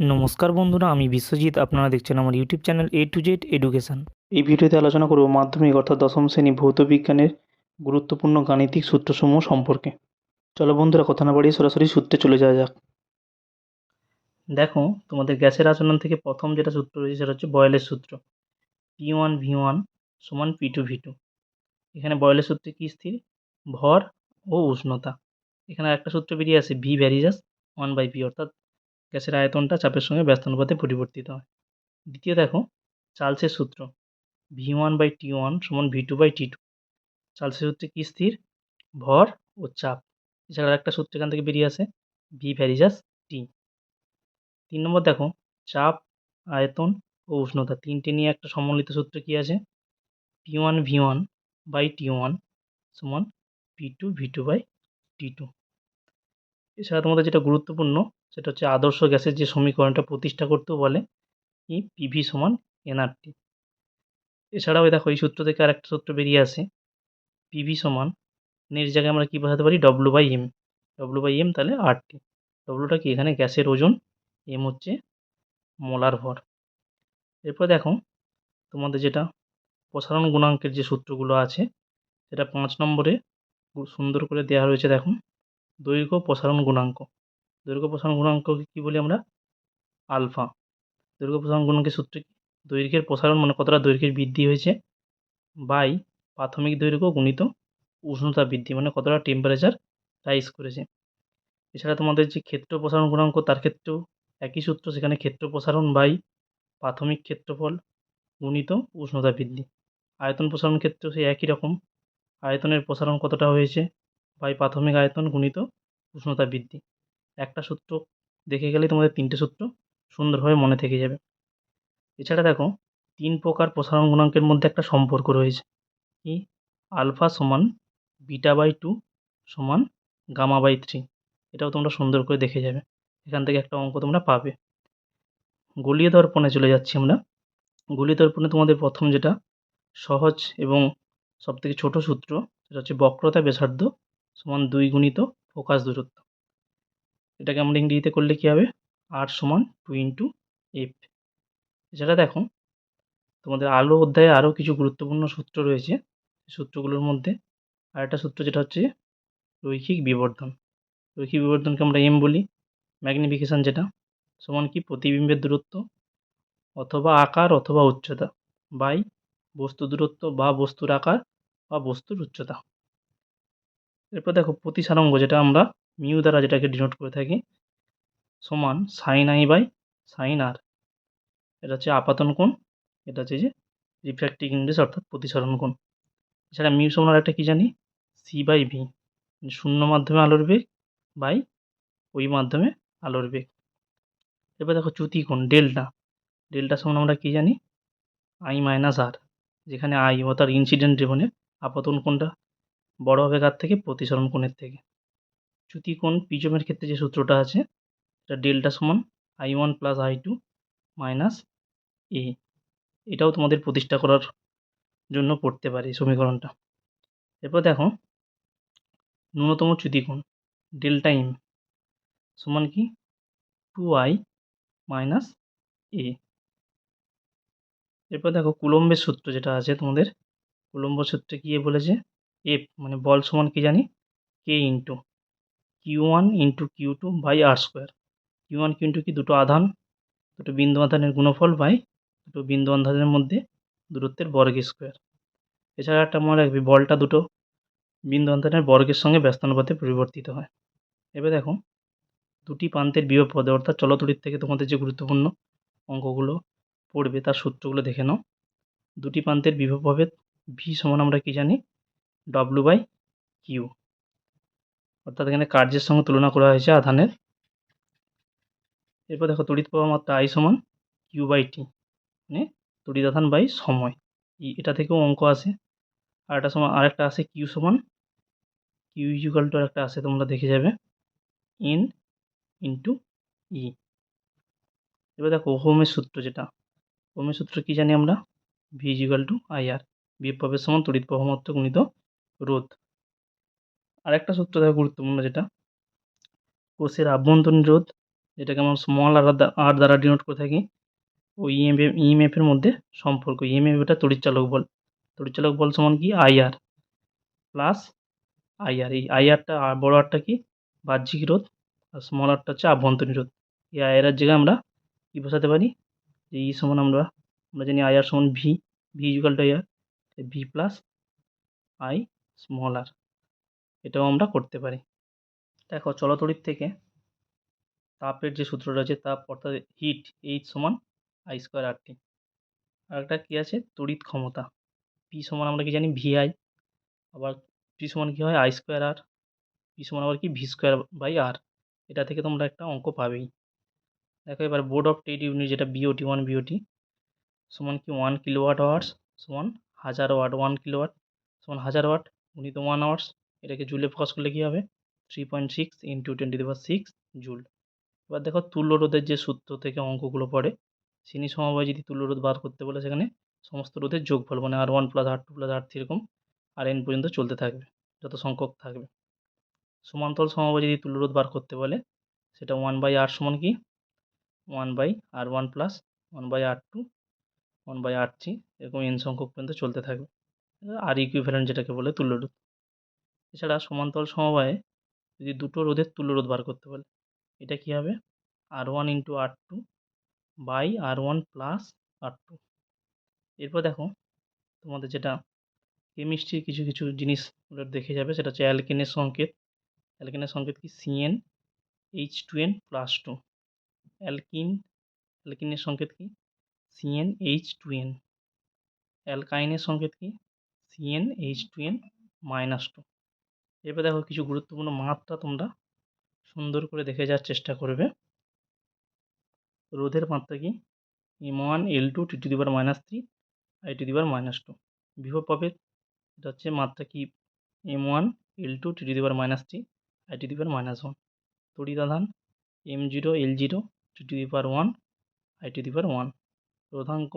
নমস্কার বন্ধুরা, আমি বিশ্বজিৎ। আপনারা দেখছেন আমার YouTube channel A to Z education এই ভিডিওতে আলোচনা করব মাধ্যমিক অর্থাৎ দশম শ্রেণি ভৌত বিজ্ঞানের গুরুত্বপূর্ণ গাণিতিক সূত্রসমূহ সম্পর্কে। চলো বন্ধুরা, কথা না বাড়িয়ে সরাসরি সূত্রে চলে যাওয়া যাক। দেখো, তোমাদের গ্যাসের আচরণ থেকে প্রথম যেটা সূত্র রয়েছে সেটা হচ্ছে বয়েলের সূত্র। পি ওয়ান ভি ওয়ান সমান পি টু ভি টু এখানে বয়েলের সূত্রে কী স্থির? ভর ও উষ্ণতা। এখানে একটা সূত্র বেরিয়ে আসে V varies one by P অর্থাৎ গ্যাসের আয়তনটা চাপের সঙ্গে ব্যস্তানুপাতে পরিবর্তিত হয়। দ্বিতীয় দেখো, চার্লসের সূত্র। V one by T one সমান V two by T two চার্লসের সূত্রে কী স্থির? ভর ও চাপ। এছাড়া একটা সূত্র এখান থেকে বেরিয়ে আসে ভি ভ্যারিজাস টি তিন নম্বর দেখো, চাপ, আয়তন ও উষ্ণতা। তিনটে নিয়ে একটা সম্মিলিত সূত্র কী আছে? P one V one by T one সমান P two V two by T two এছাড়া তোমাদের যেটা গুরুত্বপূর্ণ সেটা হচ্ছে আদর্শ গ্যাসের যে সমীকরণটা প্রতিষ্ঠা করতেও বলে, ই পিভি সমান এনআরটি এছাড়াও দেখো, এই সূত্র থেকে আর একটা সূত্র বেরিয়ে আসে পিভি সমান এর জায়গায় আমরা কী বোঝাতে পারি? W by M W by M তাহলে আরটি ডব্লুটা কি? এখানে গ্যাসের ওজন এম হচ্ছে মোলার ভর। এরপর দেখো, তোমাদের যেটা প্রসারণ গুণাঙ্কের যে সূত্রগুলো আছে, সেটা পাঁচ নম্বরে সুন্দর করে দেওয়া রয়েছে দেখো, দৈর্ঘ্য প্রসারণ গুণাঙ্ক। দৈর্ঘ্য প্রসারণ গুণাঙ্ককে কী বলি আমরা? আলফা। দৈর্ঘ্য প্রসারণ গুণাঙ্কের সূত্র দৈর্ঘ্যের প্রসারণ মানে কতটা দৈর্ঘ্যের বৃদ্ধি হয়েছে? বাই প্রাথমিক দৈর্ঘ্য গুণিত উষ্ণতা বৃদ্ধি মানে কতটা টেম্পারেচার রাইজ করেছে। এছাড়া তোমাদের যে ক্ষেত্র প্রসারণ গুণাঙ্ক, তার ক্ষেত্রেও একই সূত্র, সেখানে ক্ষেত্র প্রসারণ বাই প্রাথমিক ক্ষেত্রফল গুণিত উষ্ণতা বৃদ্ধি। আয়তন প্রসারণ ক্ষেত্রেও সেই একই রকম। আয়তনের প্রসারণ কতটা হয়েছে? বাই প্রাথমিক আয়তন গুণিত উষ্ণতা বৃদ্ধি। একটা সূত্র দেখে গেলেই তোমাদের তিনটে সূত্র সুন্দরভাবে মনে থেকে যাবে। এছাড়া দেখো, তিন প্রকার প্রসারণ গুণাঙ্কের মধ্যে একটা সম্পর্ক রয়েছে। কি? আলফা সমান বিটা বাই টু সমান গামা বাই থ্রি। এটাও তোমরা সুন্দর করে দেখে যাবে। এখান থেকে একটা অঙ্ক তোমরা পাবে। গলীয় দর্পণে চলে যাচ্ছি আমরা। গলীয় দর্পণে তোমাদের প্রথম যেটা সহজ এবং সবথেকে ছোট সূত্র, সেটা হচ্ছে বক্রতা ব্যাসার্ধ সমান দুই গুণিত ফোকাস দূরত্ব। এটাকে আমরা ইংরেজিতে করলে কী হবে? আর সমান টু ইন্টু এফ এছাড়া দেখো, তোমাদের আলো অধ্যায়ে আরও কিছু গুরুত্বপূর্ণ সূত্র রয়েছে। সূত্রগুলোর মধ্যে আর একটা সূত্র যেটা হচ্ছে রৈখিক বিবর্ধন। রৈখিক বিবর্ধনকে আমরা এম বলি। ম্যাগনিফিকেশান যেটা, সমান কি? প্রতিবিম্বের দূরত্ব অথবা আকার অথবা উচ্চতা বাই বস্তু দূরত্ব বা বস্তুর আকার বা বস্তুর উচ্চতা। এরপর দেখো প্রতিসারঙ্গ যেটা আমরা মিউ দ্বারা যেটাকে ডিনোট করে থাকি, সমান sine I by sine R এটা হচ্ছে আপাতন কোণ, এটা হচ্ছে যে রিফ্র্যাক্টিভ ইন্ডেক্স অর্থাৎ প্রতিসরণ কোণ। এছাড়া মিউ সমান একটা কী জানি? সি বাই ভি শূন্য মাধ্যমে আলোর বেগ বাই ওই মাধ্যমে আলোর বেগ। এবার দেখো চ্যুতি কোণ, ডেল্টা। ডেল্টা সমান আমরা কী জানি? আই মাইনাস আর যেখানে আই অর্থাৎ ইনসিডেন্ট জীবনে আপতন কোণটা, বড় হবে কার থেকে? প্রতিসরণ কোণের থেকে। চ্যুতি কোণ পিজমের ক্ষেত্রে যে সূত্রটা আছে, এটা ডেল্টা সমান I one plus I two minus A এটাও তোমাদের প্রতিষ্ঠা করার জন্য পড়তে পারে সমীকরণটা। এরপর দেখো, ন্যূনতম চ্যুতিকোণ ডেল্টা এম সমান কি? টু আই মাইনাস এ এরপর দেখো, কুলম্বের সূত্র যেটা আছে তোমাদের, কুলম্ব সূত্রে কী বলেছে? এফ মানে বল সমান কি জানি? K into Q one into Q two by R square Q one Q two কি দুটো আধান, দুটো বিন্দু আধানের গুণফল বাই দুটো বিন্দু আধানের মধ্যে দূরত্বের বর্গ স্কোয়ার এছাড়া একটা মনে রাখবি, বলটা দুটো বিন্দু আধানের বর্গের সঙ্গে ব্যস্তানুপাতে পরিবর্তিত হয়। এবার দেখো, দুটি প্রান্তের বিভব পদে, অর্থাৎ চলতরির থেকে তোমাদের যে গুরুত্বপূর্ণ অঙ্কগুলো পড়বে তার সূত্রগুলো দেখে নাও। দুটি প্রান্তের বিভব প্রভেদ ভি সমান আমরা কী জানি? ডব্লু বাই কিউ অর্থাৎ এখানে কার্যের সঙ্গে তুলনা করা হয়েছে আধানের। এরপর দেখো তড়িৎ প্রবাহ মাত্রা আই সমান কিউ বাই টি মানে তড়িৎ আধান বাই সময়। এটা থেকেও অঙ্ক আসে আর একটা সময় আরেকটা আসে কিউ সমান কিউ ইজুকাল টু একটা আসে তোমরা দেখে যাবে। এন ইন্টু ই এবার দেখো ওহমের সূত্র যেটা। ওহমের সূত্র কী জানি আমরা? V equal to I R বিপ্লবের সমান তড়িৎ প্রবাহ মাত্রা গুণিত রোধ। আরেকটা সূত্র দেখো গুরুত্বপূর্ণ যেটা। কোষের আভ্যন্তরীণ রোধ, যেটাকে আমরা স্মল আর আর দ্বারা ডিনোট করে থাকি ওই ইএমএফ ইএমএফের মধ্যে সম্পর্ক। ইএমএফ এটা তড়িৎচালক বল। তড়িৎচালক বল সমান কি? আইআর প্লাস আইআর এই আইআরটা বড় আরটা কি? বাহ্যিক রোধ, আর স্মল আরটা হচ্ছে আভ্যন্তরীণ রোধ। এই আইআর এর জায়গায় আমরা কি বসাতে পারি? যে ই সমান আমরা আমরা জানি আইআর সমান V V equal to IR V plus I small R এটাও আমরা করতে পারি। দেখো চলতড়িৎ থেকে। তাপের যে সূত্র রয়েছে, তাপ অর্থাৎ হিট এইচ সমান আই স্কোয়ার আর টি আর একটা কী আছে? তড়িৎ ক্ষমতা। পি সমান আমরা কি জানি? ভিআই আবার পি সমান কী হয়? আই স্কোয়ার আর পি সমান আবার কি? ভি স্কোয়ার বাই আর এটা থেকে তোমরা একটা অঙ্ক পাবেই। দেখো, এবার বোর্ড অফ ট্রেড ইউনিট যেটা বিওটি ওয়ান বিওটি সমান কি? ওয়ান কিলোওয়াট আওয়ার্স সমান হাজার ওয়াট ওয়ান কিলোওয়াট সমান হাজার ওয়াট গুণিত ওয়ান আওয়ার্স এটাকে জুলে প্রকাশ করলে কী হবে? Three point six into twenty দেওয়ার সিক্স জুল এবার দেখো তুল্য রোধের যে সূত্র থেকে অঙ্কগুলো পড়ে শ্রেণি সমবায় যদি তুল্য রোধ বার করতে বলে, সেখানে সমস্ত রোধের যোগফল মানে R one plus R two plus R three এরকম আর এন পর্যন্ত চলতে থাকবে, যত সংখ্যক থাকবে। সমান্তরাল সমবায় যদি তুল্য রোধ বার করতে বলে, সেটা ওয়ান বাই আর সমান কি? One by R one plus one by R two one by R three এরকম এন সংখ্যক পর্যন্ত চলতে থাকবে। আর ইকুইভ্যালেন্ট যেটাকে বলে তুল্য রোধ এছাড়া সমান্তরাল সমবায়ে যদি দুটো রোধের তুল্য রোধ বার করতে বলে, এটা কী হবে? R one into R two by R one plus R two এরপর দেখো, তোমাদের যেটা কেমিস্ট্রির কিছু কিছু জিনিসগুলো দেখে যাবে, সেটা হচ্ছে অ্যালকেনের সংকেত। অ্যালকেনের সংকেত কি? CN H two N plus two alkene অ্যালকিনের সংকেত কি? সিএন এইচ টু এন অ্যালকাইনের সংকেত কি? CN H two N minus two এরপর দেখো কিছু গুরুত্বপূর্ণ মাত্রা তোমরা সুন্দর করে দেখে যাওয়ার চেষ্টা করবে। রোধের মাত্রা কি? M one L two T to the power minus three I to the minus two বিভব পাবে, এটা হচ্ছে মাত্রা কি? M one L two T to the power minus three I to the power minus one তড়িৎ আধান M zero L zero T to the one I to the one রোধাঙ্ক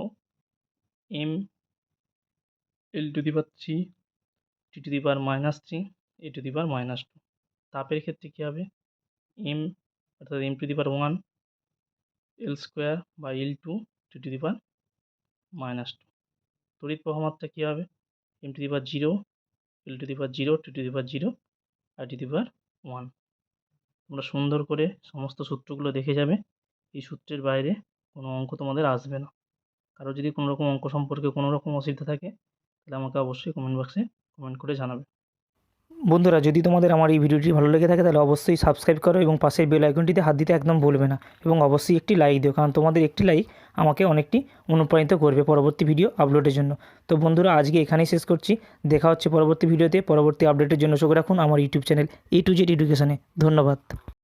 M L to the three T to the minus three A to the power minus two তাপের ক্ষেত্রে কী হবে? M অর্থাৎ M to the power one L square বা L two two to the power minus two তড়িৎ প্রবাহ মাত্রা কী হবে? M to the power zero L to the power zero to to the power zero R to the power one তোমরা সুন্দর করে সমস্ত সূত্রগুলো দেখে যাবে, এই সূত্রের বাইরে কোনো অঙ্ক তোমাদের আসবে না। কারও যদি কোনো রকম অঙ্ক সম্পর্কে কোনো রকম অসুবিধা থাকে, তাহলে আমাকে অবশ্যই কমেন্ট বক্সে কমেন্ট করে জানাবে। বন্ধুরা, যদি তোমাদের আমার এই ভিডিওটি ভালো লেগে থাকে, তাহলে অবশ্যই সাবস্ক্রাইব করো এবং পাশের বেল আইকনটিতে হাত দিতে একদম ভুলবে না এবং অবশ্যই একটি লাইক দিও, কারণ তোমাদের একটি লাইক আমাকে অনেকটি অনুপ্রাণিত করবে পরবর্তী ভিডিও আপলোডের জন্য। তো বন্ধুরা, আজকে এখানেই শেষ করছি। দেখা হচ্ছে পরবর্তী ভিডিওতে পরবর্তী আপডেটের জন্য চোখ রাখুন আমার YouTube channel A to Z এডুকেশনে ধন্যবাদ।